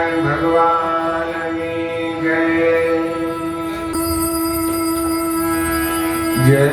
જય. જય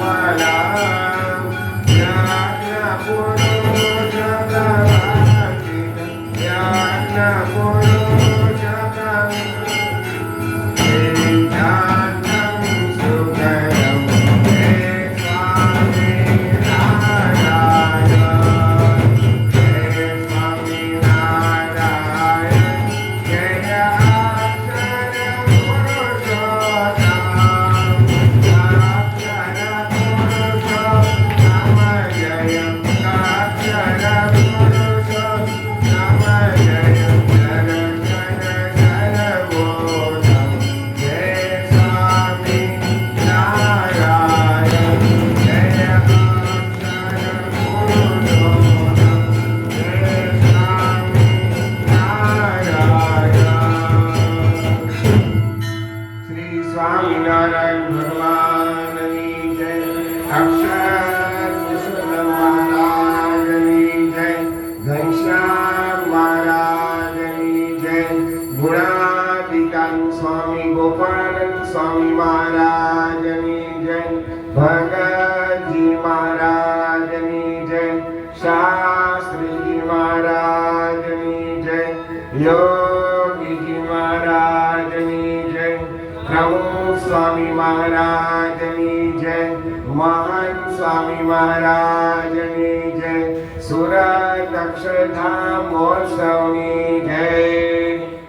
快点 Outside. મહાન સ્વામી મહારાજની જય. સુરત અક્ષરધામ મહોત્સવની જય.